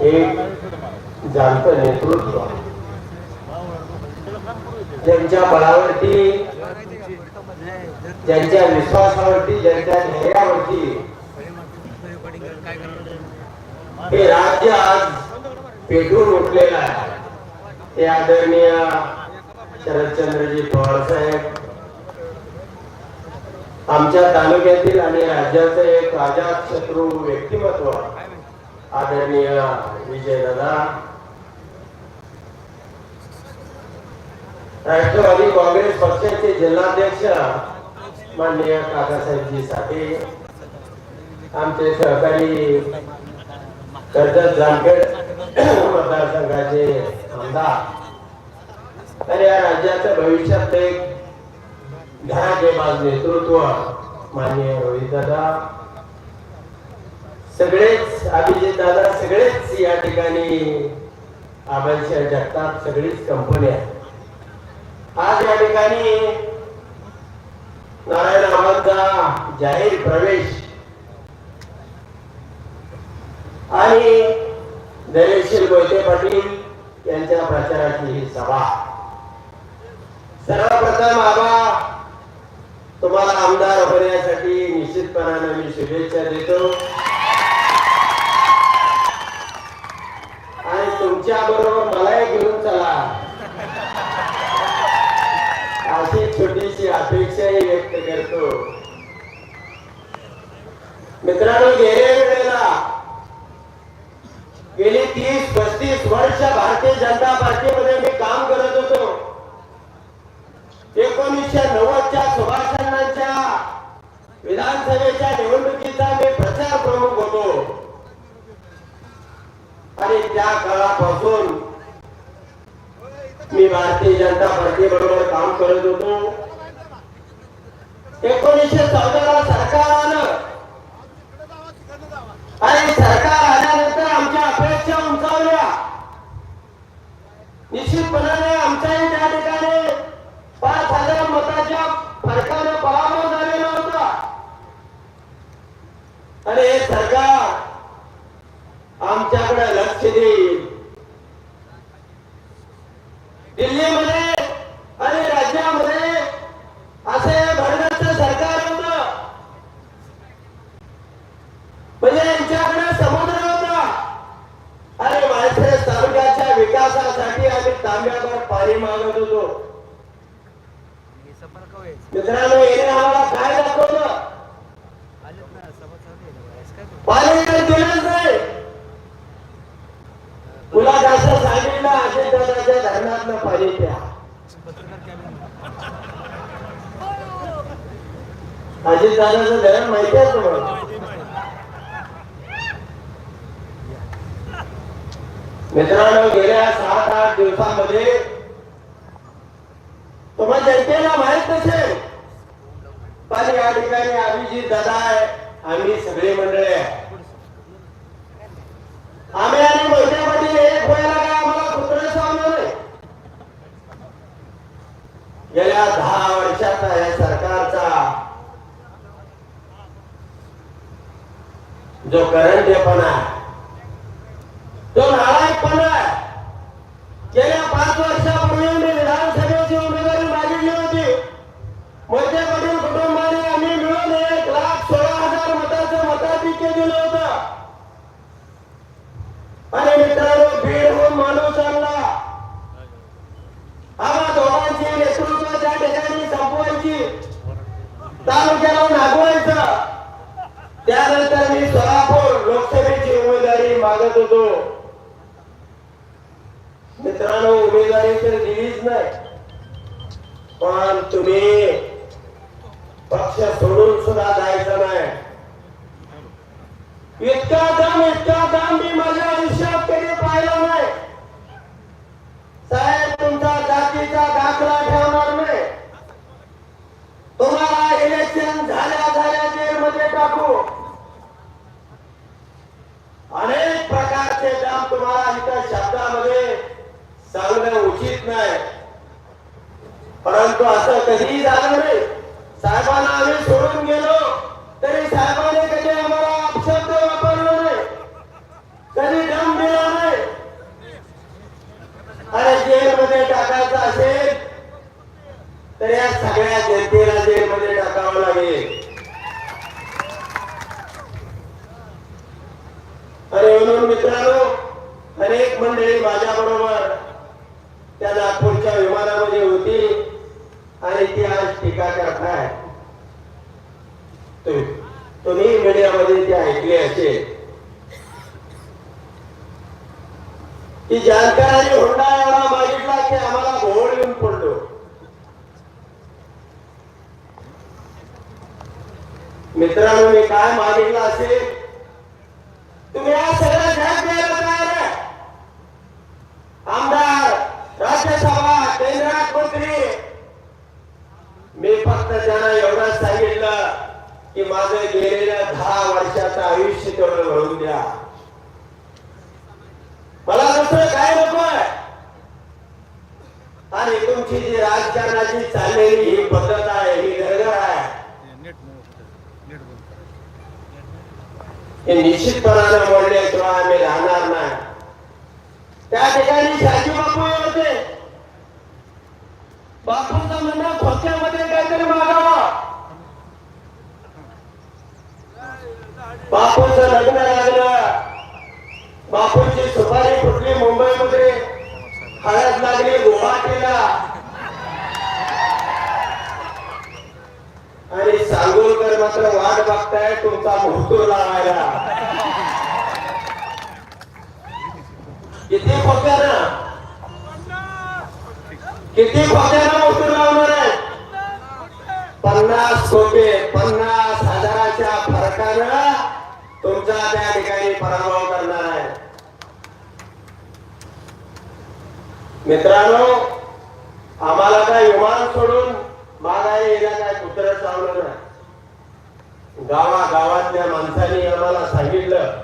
एक जाणतं नेतृत्व. ज्यांच्या बळावरती ज्यांच्या विश्वासावरती ज्यांच्या ध्येयावरती हे राज्य आज पेटून उठलेलं आहे. ते आदरणीय शरदचंद्रजी पवार साहेब आमच्या तालुक्यातील आणि राज्याचं एक अजात शत्रू व्यक्तिमत्व. आदरणीय विजयदादा राष्ट्रवादी काँग्रेस पक्षाचे जिल्हाध्यक्ष माननीय काकासाहेबजी साठे आमचे सहकारी कर्जत जामखेड मतदारसंघाचे आमदार. तर या राज्याचं भविष्यात एक घराचे घराचेबाज नेतृत्व माननीय रोहित दादा सगळेच अभिजित दादा सगळेच या ठिकाणी आबालशा जगतात सगळीच कंपनी आहे आज या ठिकाणी नारायण आबांचा जाहीर प्रवेश आणि दरेशील मोहिते पाटील यांच्या प्रचाराची ही सभा. सर्वप्रथम आबा तुम्हाला आमदार होण्यासाठी निश्चितपणाने मी शुभेच्छा देतो आणि तुमच्या बरोबर मलाही घेऊन चला. अशी छोटीशी अपेक्षाही व्यक्त करतो. मित्रांनो गेले काळापासून मी भारतीय जनता पार्टी बरोबर काम करत होतो. एकोणीसशे चौदाला सरकार आलं. आणि सरकार आल्यानंतर आमच्या अपेक्षा उंचावल्या. निश्चितपणाने आमच्याही त्या ठिकाणी पाच हजार मताच्या फरकाने पराभव झालेला होता. आणि हे सरकार आमच्याकडे लक्ष देईल. दिल्लीमध्ये आणि राज्यामध्ये असे भरण्याचं सरकार होत. म्हणजे यांच्याकडे समुद्र होता. अरे माळशिरस तालुक्याच्या विकासासाठी आम्ही तांब्यावर पाणी मागत होतो. मित्रांनो येणे आम्हाला काय दाखवलं? पाणी दिलं दिलंच नाही तुला जास्त सांगितलं असे दादाच्या पाहिजे पाणी प्या अजित दादाचं धरण माहिती आहे तुम्हाला? मित्रांनो गेल्या सात आठ दिवसामध्ये तुम्हाला जनतेला माहीत नसेल पण या ठिकाणी अभिजित दादा आहे आम्ही सगळे मंडळी आहे. आम्ही आणि मोठ्या पाटील एक व्हायला काय आम्हाला कुत्र सावलं नाही गेल्या दहा वर्षाचा या सरकारचा जो करंटेपणा मागत होतो. मित्रांनो उमेदवारी तर दिलीच नाही. पण तुम्ही पक्ष सोडून सुद्धा जायचं नाही. इतका दम इतका दम मी माझ्या आयुष्यात कधी पाहिला नाही. साहेब तुमचा जातीचा दाखला ठेवणार नाही तुम्हाला इलेक्शन झाल्या झाल्या जेलमध्ये टाकू अनेक प्रकारचे दम तुम्हाला इथं शब्दामध्ये सांगणं उचित नाही परंतु असं कधीही झालं नाही साहेबांना आम्ही सोडून गेलो तरी साहेबांनी कधी आम्हाला अपशब्द वापरला नाही कधी दम दिला म्हणून मित्रांनो अनेक मंडळी माझ्या बरोबर त्या नागपूरच्या विमानामध्ये होती आणि ती आज टीका करताय. तुम्ही- तुम्ही मीडियामध्ये ती ऐकले असेल. की जानकारांनी होंडा हुंडा एवढा मागितला की आम्हाला घोळ येऊन पडलो. मित्रांनो मी काय मागितलं असेल तुम्ही आज सगळं जग द्यायला तयार आहे आमदार राज्यसभा केंद्रात मंत्री मी फक्त त्यांना एवढंच सांगितलं की माझं गेलेलं दहा वर्षाचं आयुष्य तेवढं घडून द्या. मला दुसरं काय नकोय आणि तुमची जी राजकारणाची चाललेली ही पद्धत आहे ही गरगर आहे हे निश्चितपणाने मोडल्याशिवाय आम्ही राहणार नाही. त्या ठिकाणी शाजी बापू होते. बापूंचा म्हणणं खोक्यामध्ये काहीतरी मागावं. बापूंचं लग्न लागलं. बापूंची सुपारी फुटली मुंबईमध्ये. हळद लागली गुवाहाटीला आणि सांगोलकर मात्र वाट बघताय तुमचा मुहूर्त लावायला. किती ना किती खोक्यानं मुहूर्त लावणार आहे? पन्नास कोटी पन्नास हजाराच्या फरकानं तुमचा त्या ठिकाणी पराभव करणार. आहे मित्रांनो आम्हाला काय विमान सोडून मागायला येण्या काय कुत्र चावलं नाही. गावा गावातल्या माणसांनी आम्हाला सांगितलं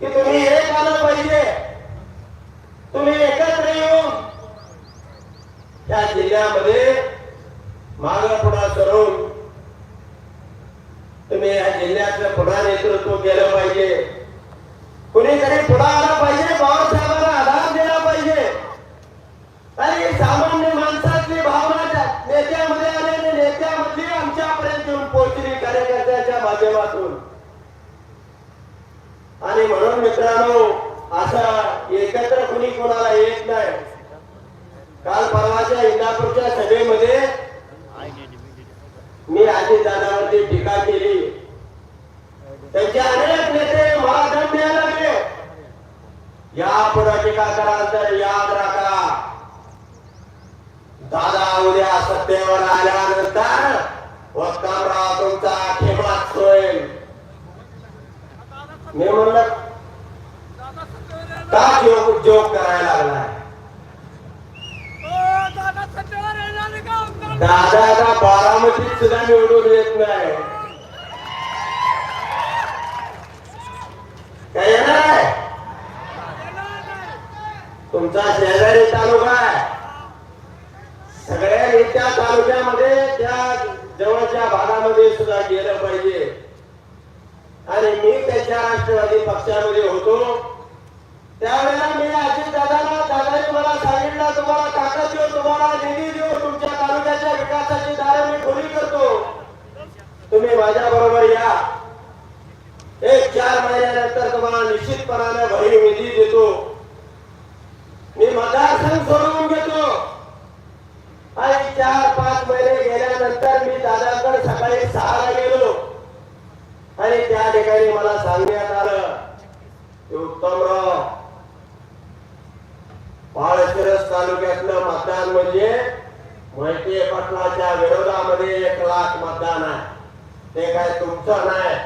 की तुम्ही एक आलं पाहिजे. तुम्ही एकत्र येऊन त्या जिल्ह्यामध्ये माग पुढा करून तुम्ही या जिल्ह्याचं पुन्हा नेतृत्व केलं पाहिजे कुणीतरी पुढा आला पाहिजे बाबासाहेबांना आधार दिला पाहिजे आणि सामान्य माणसातली भावना त्या नेत्यामध्ये आलेली नेत्यामधली आमच्यापर्यंत येऊन पोहोचली कार्यकर्त्याच्या माध्यमातून आणि म्हणून मित्रांनो असं एकत्र कुणी कोणाला येत नाही काल परवाच्या इंदापूरच्या सभेमध्ये मी अजित दादावरती टीका केली त्यांचे अनेक नेते मला दंड द्यायला लागले या पुढे टीका कराल तर याद राखा दादा उद्या सत्तेवर आल्यानंतर वक्तामराव तुमचा खेमात होईल मी म्हणलं का जोग जोग करायला लागलाय. दादा बारामतीत सुद्धा निवडून येत नाही. काय येणार तुमचा शेजारी तालुका आहे. सगळ्या त्या तालुक्यामध्ये त्या जवळच्या भागामध्ये सुद्धा गेलं पाहिजे. आणि मी त्याच्या राष्ट्रवादी पक्षामध्ये होतो. त्यावेळेला मी अजित दादाला दादाने मला सांगितलं तुम्हाला ताकद देऊ तुम्हाला निधी देऊ तुमच्या तालुक्याच्या विकासाची दारं मी खुली करतो. तुम्ही माझ्या बरोबर या. एक चार महिन्यानंतर तुम्हाला निश्चितपणाने भरीव निधी देतो. मी मतदारसंघ सोडवून घेतो. आणि चार पाच महिने गेल्यानंतर मी दादाकडे सकाळी सहाला गेलो आणि त्या ठिकाणी मला सांगण्यात आलं की उत्तमराव पाळशिरस तालुक्यातलं मतदान म्हणजे मोहिते पाटलाच्या विरोधामध्ये एक लाख मतदान आहे ते काय तुमचं नाही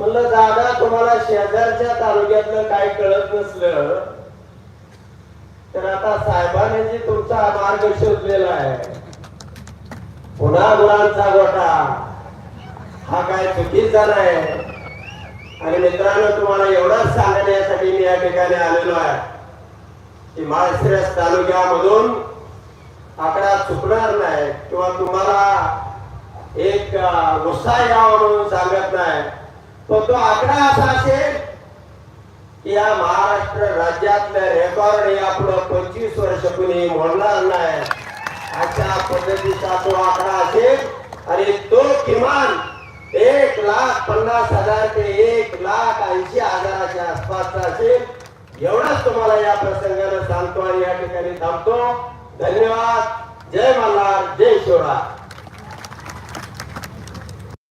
म्हणलं दादा तुम्हाला शेजारच्या तालुक्यातलं काय कळत नसलं तर आता साहेबांनी जे तुमचा मार्ग शोधलेला आहे पुन्हा गुणांचा गोटा हा काय चुकीचा नाही. आणि मित्रांनो तुम्हाला एवढंच सांगण्यासाठी मी या ठिकाणी आलेलो आहे की माळशिरस तालुक्यामधून आकडा चुकणार नाही किंवा तुम्हाला एक गुस्सा यावा म्हणून सांगत नाही. पण तो आकडा असा असेल की या महाराष्ट्र राज्यातलं रेकॉर्ड आपलं पंचवीस वर्ष कुणी मोडणार नाही. अशा पद्धतीचा तो आकडा असेल आणि तो किमान एक लाख पन्नास हजार ते एक लाख ऐंशी हजाराच्या आसपासचा असेल. एवढंच तुम्हाला या प्रसंगानं सांगतो आणि या ठिकाणी थांबतो. धन्यवाद. जय मल्हार. जय शिवराय.